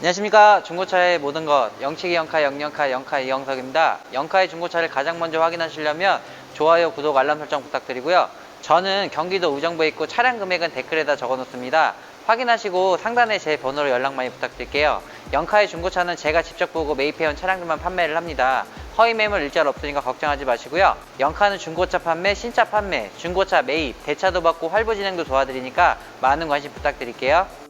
안녕하십니까. 중고차의 모든 것 영치기 영카 영영카 영카 이영석입니다. 영카의 중고차를 가장 먼저 확인하시려면 좋아요 구독 알람 설정 부탁드리고요. 저는 경기도 의정부에 있고 차량 금액은 댓글에다 적어 놓습니다. 확인하시고 상단에 제 번호로 연락 많이 부탁드릴게요. 영카의 중고차는 제가 직접 보고 매입해온 차량들만 판매를 합니다. 허위 매물 일절 없으니까 걱정하지 마시고요. 영카는 중고차 판매 신차 판매 중고차 매입 대차도 받고 활부 진행도 도와드리니까 많은 관심 부탁드릴게요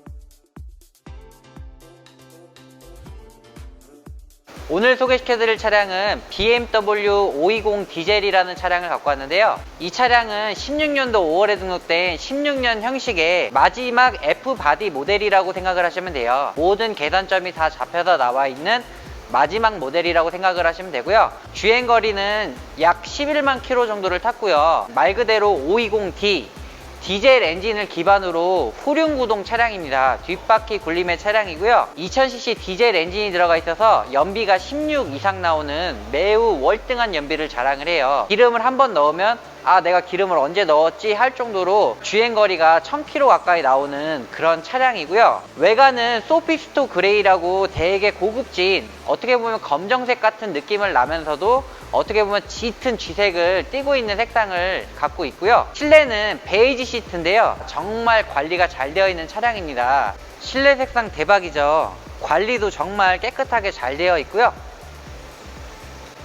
오늘 소개시켜드릴 차량은 BMW 520 디젤이라는 차량을 갖고 왔는데요. 이 차량은 16년도 5월에 등록된 16년 형식의 마지막 F 바디 모델이라고 생각을 하시면 돼요. 모든 계산점이 다 잡혀서 나와 있는 마지막 모델이라고 생각을 하시면 되고요. 주행 거리는 약 11만 킬로 정도를 탔고요. 말 그대로 520D 디젤 엔진을 기반으로 후륜 구동 차량입니다. 뒷바퀴 굴림의 차량이고요. 2000cc 디젤 엔진이 들어가 있어서 연비가 16 이상 나오는 매우 월등한 연비를 자랑을 해요. 기름을 한 번 넣으면 아 내가 기름을 언제 넣었지 할 정도로 주행 거리가 1000km 가까이 나오는 그런 차량이고요. 외관은 소피스토 그레이라고 되게 고급진 어떻게 보면 검정색 같은 느낌을 나면서도 어떻게 보면 짙은 쥐색을 띠고 있는 색상을 갖고 있고요. 실내는 베이지 시트인데요. 정말 관리가 잘 되어 있는 차량입니다. 실내 색상 대박이죠. 관리도 정말 깨끗하게 잘 되어 있고요.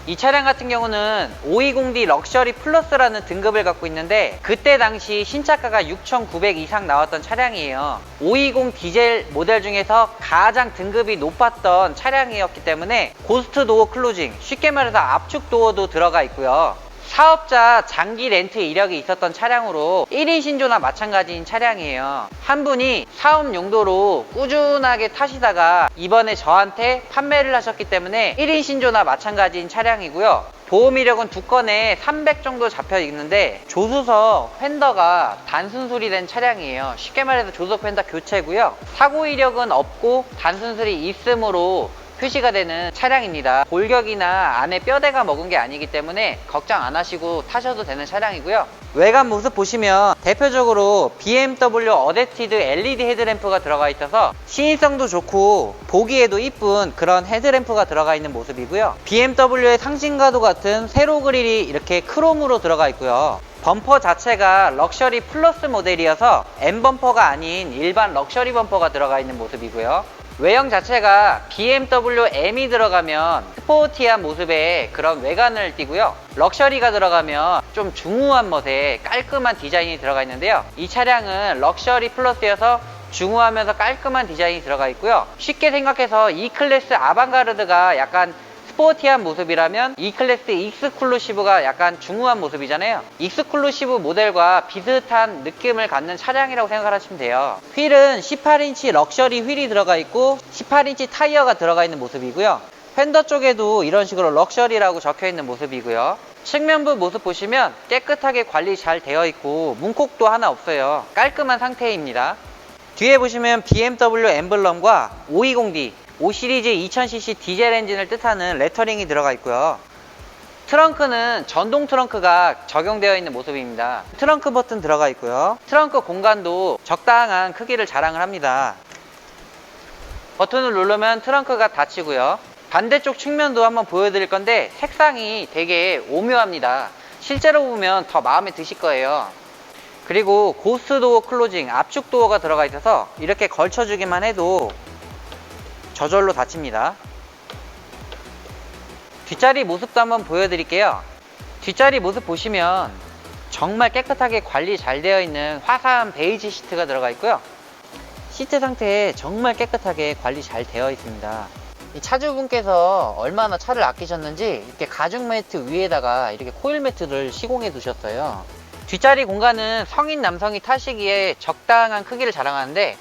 이 차량 같은 경우는 520D 럭셔리 플러스라는 등급을 갖고 있는데 그때 당시 신차가가 6,900 이상 나왔던 차량이에요. 520 디젤 모델 중에서 가장 등급이 높았던 차량이었기 때문에 고스트 도어 클로징, 쉽게 말해서 압축 도어도 들어가 있고요. 사업자 장기 렌트 이력이 있었던 차량으로 1인 신조나 마찬가지인 차량이에요. 한 분이 사업 용도로 꾸준하게 타시다가 이번에 저한테 판매를 하셨기 때문에 1인 신조나 마찬가지인 차량이고요. 보험 이력은 두 건에 300 정도 잡혀 있는데 조수석 휀더가 단순 수리된 차량이에요. 쉽게 말해서 조수석 휀더 교체고요. 사고 이력은 없고 단순 수리 있음으로 표시가 되는 차량입니다. 골격이나 안에 뼈대가 먹은 게 아니기 때문에 걱정 안 하시고 타셔도 되는 차량이고요. 외관 모습 보시면 대표적으로 BMW 어댑티드 LED 헤드램프가 들어가 있어서 시인성도 좋고 보기에도 이쁜 그런 헤드램프가 들어가 있는 모습이고요. BMW의 상징과도 같은 세로 그릴이 이렇게 크롬으로 들어가 있고요. 범퍼 자체가 럭셔리 플러스 모델이어서 M 범퍼가 아닌 일반 럭셔리 범퍼가 들어가 있는 모습이고요. 외형 자체가 BMW M이 들어가면 스포티한 모습의 그런 외관을 띠고요. 럭셔리가 들어가면 좀 중후한 멋의 깔끔한 디자인이 들어가 있는데요. 이 차량은 럭셔리 플러스여서 중후하면서 깔끔한 디자인이 들어가 있고요. 쉽게 생각해서 E 클래스 아방가르드가 약간 스포티한 모습이라면 E클래스 익스클루시브가 약간 중후한 모습이잖아요. 익스클루시브 모델과 비슷한 느낌을 갖는 차량이라고 생각하시면 돼요. 휠은 18인치 럭셔리 휠이 들어가 있고 18인치 타이어가 들어가 있는 모습이고요. 팬더 쪽에도 이런 식으로 럭셔리라고 적혀 있는 모습이고요. 측면부 모습 보시면 깨끗하게 관리 잘 되어 있고 문콕도 하나 없어요. 깔끔한 상태입니다. 뒤에 보시면 BMW 엠블럼과 520D 5 시리즈 2000cc 디젤 엔진을 뜻하는 레터링이 들어가 있고요. 트렁크는 전동 트렁크가 적용되어 있는 모습입니다. 트렁크 버튼 들어가 있고요. 트렁크 공간도 적당한 크기를 자랑을 합니다. 버튼을 누르면 트렁크가 닫히고요. 반대쪽 측면도 한번 보여드릴 건데 색상이 되게 오묘합니다. 실제로 보면 더 마음에 드실 거예요. 그리고 고스트 도어 클로징, 압축 도어가 들어가 있어서 이렇게 걸쳐주기만 해도 저절로 닫힙니다. 뒷자리 모습도 한번 보여드릴게요. 뒷자리 모습 보시면 정말 깨끗하게 관리 잘 되어 있는 화사한 베이지 시트가 들어가 있고요. 시트 상태 정말 깨끗하게 관리 잘 되어 있습니다. 이 차주분께서 얼마나 차를 아끼셨는지 이렇게 가죽 매트 위에다가 이렇게 코일 매트를 시공해 두셨어요. 뒷자리 공간은 성인 남성이 타시기에 적당한 크기를 자랑하는데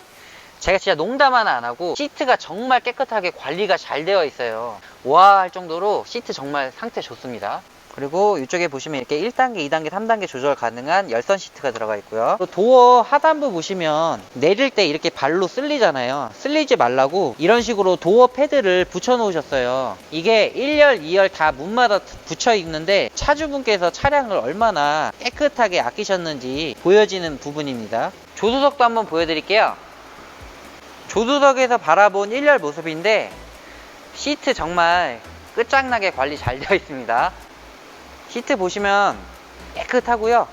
제가 진짜 농담 하나 안 하고 시트가 정말 깨끗하게 관리가 잘 되어 있어요. 와 할 정도로 시트 정말 상태 좋습니다. 그리고 이쪽에 보시면 이렇게 1단계, 2단계, 3단계 조절 가능한 열선 시트가 들어가 있고요. 또 도어 하단부 보시면 내릴 때 이렇게 발로 쓸리잖아요. 쓸리지 말라고 이런 식으로 도어 패드를 붙여 놓으셨어요. 이게 1열, 2열 다 문마다 붙여 있는데 차주분께서 차량을 얼마나 깨끗하게 아끼셨는지 보여지는 부분입니다. 조수석도 한번 보여드릴게요 조수석에서 바라본 1열 모습인데 시트 정말 끝장나게 관리 잘 되어 있습니다. 시트 보시면 깨끗하고요.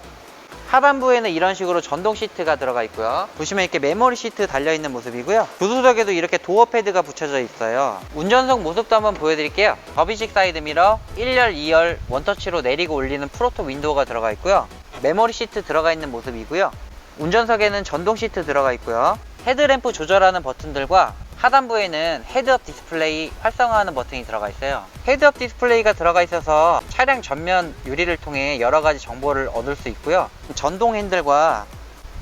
하반부에는 이런 식으로 전동 시트가 들어가 있고요. 보시면 이렇게 메모리 시트 달려 있는 모습이고요. 조수석에도 이렇게 도어 패드가 붙여져 있어요. 운전석 모습도 한번 보여드릴게요. 더비식 사이드 미러, 1열, 2열 원터치로 내리고 올리는 프로토 윈도우가 들어가 있고요. 메모리 시트 들어가 있는 모습이고요. 운전석에는 전동 시트 들어가 있고요. 헤드램프 조절하는 버튼들과 하단부에는 헤드업 디스플레이 활성화하는 버튼이 들어가 있어요. 헤드업 디스플레이가 들어가 있어서 차량 전면 유리를 통해 여러 가지 정보를 얻을 수 있고요. 전동 핸들과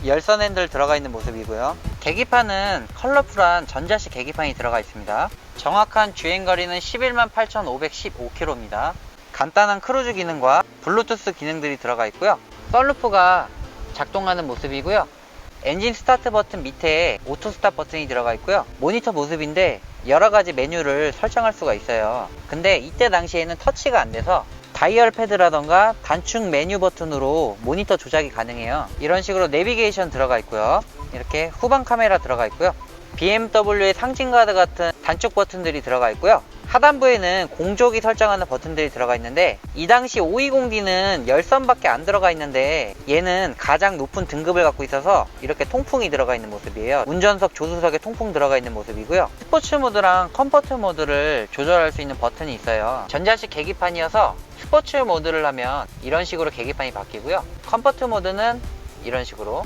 열선 핸들 들어가 있는 모습이고요. 계기판은 컬러풀한 전자식 계기판이 들어가 있습니다. 정확한 주행거리는 11만 8,515km입니다. 간단한 크루즈 기능과 블루투스 기능들이 들어가 있고요. 썬루프가 작동하는 모습이고요. 엔진 스타트 버튼 밑에 오토 스탑 버튼이 들어가 있고요. 모니터 모습인데 여러 가지 메뉴를 설정할 수가 있어요. 근데 이때 당시에는 터치가 안 돼서 다이얼 패드라던가 단축 메뉴 버튼으로 모니터 조작이 가능해요. 이런 식으로 내비게이션 들어가 있고요. 이렇게 후방 카메라 들어가 있고요. BMW의 상징가드 같은 단축 버튼들이 들어가 있고요. 하단부에는 공조기 설정하는 버튼들이 들어가 있는데 이 당시 520D는 열선밖에 안 들어가 있는데 얘는 가장 높은 등급을 갖고 있어서 이렇게 통풍이 들어가 있는 모습이에요. 운전석 조수석에 통풍 들어가 있는 모습이고요. 스포츠 모드랑 컴포트 모드를 조절할 수 있는 버튼이 있어요. 전자식 계기판이어서 스포츠 모드를 하면 이런 식으로 계기판이 바뀌고요. 컴포트 모드는 이런 식으로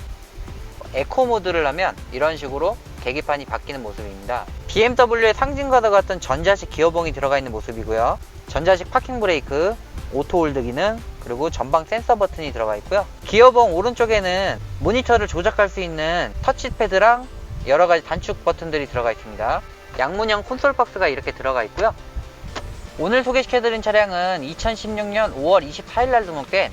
에코 모드를 하면 이런 식으로 계기판이 바뀌는 모습입니다. BMW의 상징과도 같은 전자식 기어봉이 들어가 있는 모습이고요. 전자식 파킹 브레이크, 오토 홀드 기능, 그리고 전방 센서 버튼이 들어가 있고요. 기어봉 오른쪽에는 모니터를 조작할 수 있는 터치패드랑 여러 가지 단축 버튼들이 들어가 있습니다. 양문형 콘솔 박스가 이렇게 들어가 있고요. 오늘 소개시켜드린 차량은 2016년 5월 24일 날 등록된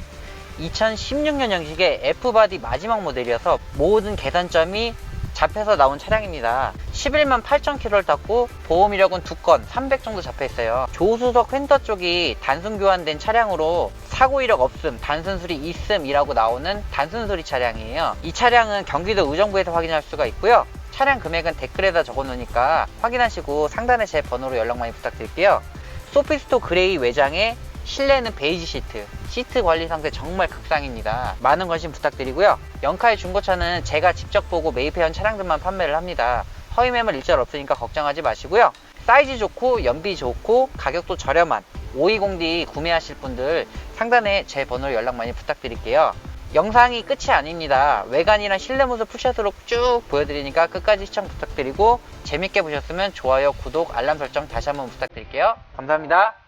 2016년 형식의 F바디 마지막 모델이어서 모든 계산점이 잡혀서 나온 차량입니다. 11만 8천 킬로를 탔고 보험 이력은 두 건, 300 정도 잡혀 있어요. 조수석 횡터 쪽이 단순 교환된 차량으로 사고 이력 없음, 단순 수리 있음이라고 나오는 단순 수리 차량이에요. 이 차량은 경기도 의정부에서 확인할 수가 있고요. 차량 금액은 댓글에다 적어 놓으니까 확인하시고 상단에 제 번호로 연락 많이 부탁드릴게요. 소피스토 그레이 외장에 실내는 베이지 시트, 시트 관리 상태 정말 극상입니다. 많은 관심 부탁드리고요. 영카의 중고차는 제가 직접 보고 매입해온 차량들만 판매를 합니다. 허위 매물 일절 없으니까 걱정하지 마시고요. 사이즈 좋고 연비 좋고 가격도 저렴한 520D 구매하실 분들 상단에 제 번호로 연락 많이 부탁드릴게요. 영상이 끝이 아닙니다. 외관이랑 실내 모습 풀샷으로 쭉 보여드리니까 끝까지 시청 부탁드리고 재밌게 보셨으면 좋아요, 구독, 알람 설정 다시 한번 부탁드릴게요. 감사합니다.